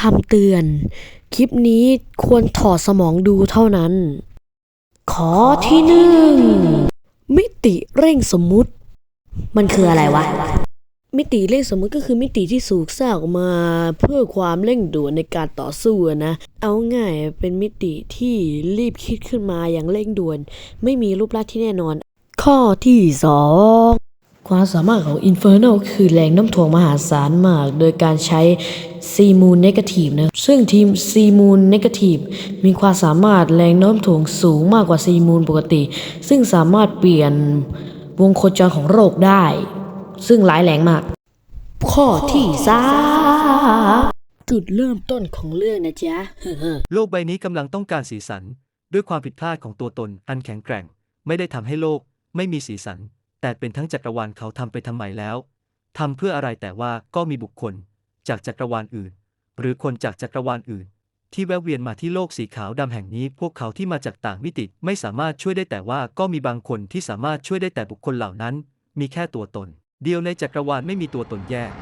คำเตือน คลิปนี้ควรถอดสมองดูเท่านั้น ขอที่หนึ่ง มิติเร่งสมมุติ มันคืออะไรวะ มิติเร่งสมมุติก็คือมิติที่สูกสร้างออกมาเพื่อความเร่งด่วนในการต่อสู้นะ เอาง่ายเป็นมิติที่รีบคิดขึ้นมาอย่างเร่งด่วน ไม่มีรูปลักษณ์ที่แน่นอน ข้อที่สอง ความสามารถของ Infernal คือแรงน้ำถ่วงมหาศาลมาก โดยการใช้ C Moon Negative นะ ซึ่งทีม C Moon Negative มีความสามารถแรงโน้มถ่วงสูงมากกว่า C Moon ปกติ ซึ่งสามารถเปลี่ยนวงโคจรของโรคได้ ซึ่งร้ายแรงมาก ข้อที่สาจุดเริ่มต้นของเรื่องนะจ๊ะ โลกใบนี้กำลังต้องการสีสัน ด้วยความผิดพลาดของตัวตนอันแข็งแกร่ง ไม่ได้ทำให้โลกไม่มีสีสัน แต่เป็นทั้งจักรวาลเขาทำไปทำไมแล้วทำเพื่ออะไรแต่ว่าก็มีบุคคล จากจักรวาลอื่น หรือคนจากจักรวาลอื่น ที่แวะเวียนมาที่โลกสีขาวดำแห่งนี้ พวกเขาที่มาจากต่างมิติไม่สามารถช่วยได้แต่ว่าก็มีบางคนที่สามารถช่วยได้แต่บุคคลเหล่านั้น มีแค่ตัวตน เดียวในจักรวาลไม่มีตัวตนแยก